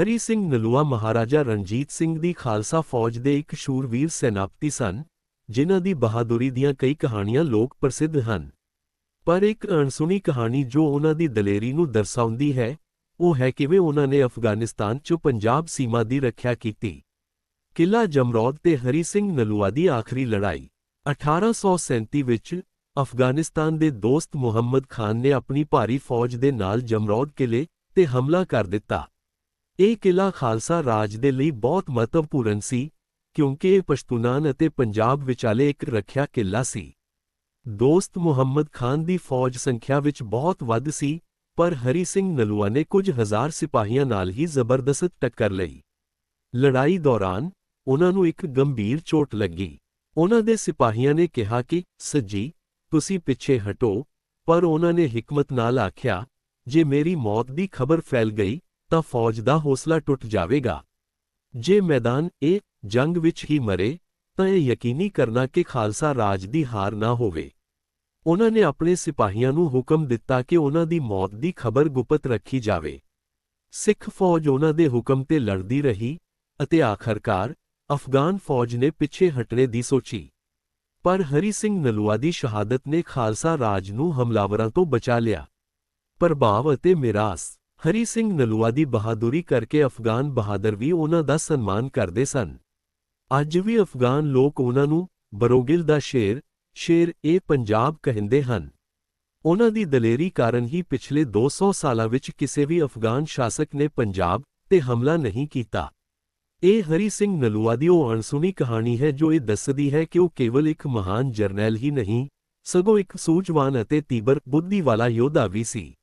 ਹਰੀ ਸਿੰਘ ਨਲੂਆ ਮਹਾਰਾਜਾ ਰਣਜੀਤ ਸਿੰਘ ਦੀ ਖਾਲਸਾ ਫੌਜ ਦੇ ਇੱਕ ਸ਼ੂਰਵੀਰ ਸੈਨਾਪਤੀ ਸਨ, ਜਿਨ੍ਹਾਂ ਦੀ ਬਹਾਦੁਰੀ ਦੀਆਂ ਕਈ ਕਹਾਣੀਆਂ ਲੋਕ ਪ੍ਰਸਿੱਧ ਹਨ। ਪਰ ਇੱਕ ਅਣਸੁਣੀ ਕਹਾਣੀ ਜੋ ਉਹਨਾਂ ਦੀ ਦਲੇਰੀ ਨੂੰ ਦਰਸਾਉਂਦੀ ਹੈ, ਉਹ ਹੈ ਕਿਵੇਂ ਉਹਨਾਂ ਨੇ ਅਫਗਾਨਿਸਤਾਨ 'ਚ ਪੰਜਾਬ ਸੀਮਾ ਦੀ ਰੱਖਿਆ ਕੀਤੀ। ਕਿਲਾ ਜਮਰੌਦ ਤੇ ਹਰੀ ਸਿੰਘ ਨਲੂਆ ਦੀ ਆਖਰੀ ਲੜਾਈ 1837 ਵਿੱਚ ਅਫਗਾਨਿਸਤਾਨ ਦੇ ਦੋਸਤ ਮੁਹੰਮਦ ਖਾਨ ਨੇ ਆਪਣੀ ਭਾਰੀ ਫੌਜ ਦੇ ਨਾਲ ਜਮਰੌਦ ਕਿਲੇ ਤੇ ਹਮਲਾ ਕਰ ਦਿੱਤਾ। ਇਹ ਕਿਲਾ ਖਾਲਸਾ ਰਾਜ ਦੇ ਲਈ ਬਹੁਤ ਮਹੱਤਵਪੂਰਨ ਸੀ, ਕਿਉਂਕਿ ਇਹ ਪਸ਼ਤੂਨਾਨ ਅਤੇ ਪੰਜਾਬ ਵਿਚਾਲੇ ਇੱਕ ਰੱਖਿਆ ਕਿਲਾ ਸੀ। ਦੋਸਤ ਮੁਹੰਮਦ ਖਾਨ ਦੀ ਫੌਜ ਸੰਖਿਆ ਵਿੱਚ ਬਹੁਤ ਵੱਧ ਸੀ, ਪਰ ਹਰੀ ਸਿੰਘ ਨਲੂਆ ਨੇ ਕੁਝ ਹਜ਼ਾਰ ਸਿਪਾਹੀਆਂ ਨਾਲ ਹੀ ਜ਼ਬਰਦਸਤ ਟੱਕਰ ਲਈ। ਲੜਾਈ ਦੌਰਾਨ ਉਹਨਾਂ ਨੂੰ ਇੱਕ ਗੰਭੀਰ ਚੋਟ ਲੱਗੀ। ਉਹਨਾਂ ਦੇ ਸਿਪਾਹੀਆਂ ਨੇ ਕਿਹਾ ਕਿ, ਸੱਜੀ, ਤੁਸੀਂ ਪਿੱਛੇ ਹਟੋ, ਪਰ ਉਹਨਾਂ ਨੇ ਹਕਮਤ ਨਾਲ ਆਖਿਆ, ਜੇ ਮੇਰੀ ਮੌਤ ਦੀ ਖਬਰ ਫੈਲ ਗਈ ਤਾਂ ਫੌਜ ਦਾ ਹੌਸਲਾ ਟੁੱਟ ਜਾਵੇਗਾ। ਜੇ ਮੈਦਾਨ ਇਹ ਜੰਗ ਵਿੱਚ ਹੀ ਮਰੇ, ਤਾਂ ਇਹ ਯਕੀਨੀ ਕਰਨਾ ਕਿ ਖਾਲਸਾ ਰਾਜ ਦੀ ਹਾਰ ਨਾ ਹੋਵੇ। ਉਹਨਾਂ ਨੇ ਆਪਣੇ ਸਿਪਾਹੀਆਂ ਨੂੰ ਹੁਕਮ ਦਿੱਤਾ ਕਿ ਉਹਨਾਂ ਦੀ ਮੌਤ ਦੀ ਖਬਰ ਗੁਪਤ ਰੱਖੀ ਜਾਵੇ। ਸਿੱਖ ਫੌਜ ਉਹਨਾਂ ਦੇ ਹੁਕਮ ਤੇ ਲੜਦੀ ਰਹੀ ਅਤੇ ਆਖਰਕਾਰ ਅਫਗਾਨ ਫੌਜ ਨੇ ਪਿੱਛੇ ਹਟਣੇ ਦੀ ਸੋਚੀ। ਪਰ ਹਰੀ ਸਿੰਘ ਨਲੂਆ ਦੀ ਸ਼ਹਾਦਤ ਨੇ ਖਾਲਸਾ ਰਾਜ ਨੂੰ ਹਮਲਾਵਰਾਂ ਤੋਂ ਬਚਾ ਲਿਆ। ਪ੍ਰਭਾਵ ਅਤੇ ਮਿਰਾਸ। ਹਰੀ ਸਿੰਘ ਨਲੂਆ ਦੀ ਬਹਾਦੁਰੀ ਕਰਕੇ ਅਫਗਾਨ ਬਹਾਦਰ ਵੀ ਉਹਨਾਂ ਦਾ ਸਨਮਾਨ ਕਰਦੇ ਸਨ। ਅੱਜ ਵੀ ਅਫਗਾਨ ਲੋਕ ਉਹਨਾਂ ਨੂੰ ਬਰੋਗਿਲ ਦਾ ਸ਼ੇਰ ਸ਼ੇਰ ਇਹ ਪੰਜਾਬ ਕਹਿੰਦੇ ਹਨ। ਉਹਨਾਂ ਦੀ ਦਲੇਰੀ ਕਾਰਨ ਹੀ ਪਿਛਲੇ 200 ਸਾਲਾਂ ਵਿੱਚ ਕਿਸੇ ਵੀ ਅਫਗਾਨ ਸ਼ਾਸਕ ਨੇ ਪੰਜਾਬ ਤੇ ਹਮਲਾ ਨਹੀਂ ਕੀਤਾ। ਇਹ ਹਰੀ ਸਿੰਘ ਨਲੂਆ ਦੀ ਉਹ ਅਣਸੁਣੀ ਕਹਾਣੀ ਹੈ ਜੋ ਇਹ ਦੱਸਦੀ ਹੈ ਕਿ ਉਹ ਕੇਵਲ ਇੱਕ ਮਹਾਨ ਜਰਨੈਲ ਹੀ ਨਹੀਂ, ਸਗੋਂ ਇੱਕ ਸੂਝਵਾਨ ਅਤੇ ਤੀਬਰ ਬੁੱਧੀ ਵਾਲਾ ਯੋਧਾ ਵੀ ਸੀ।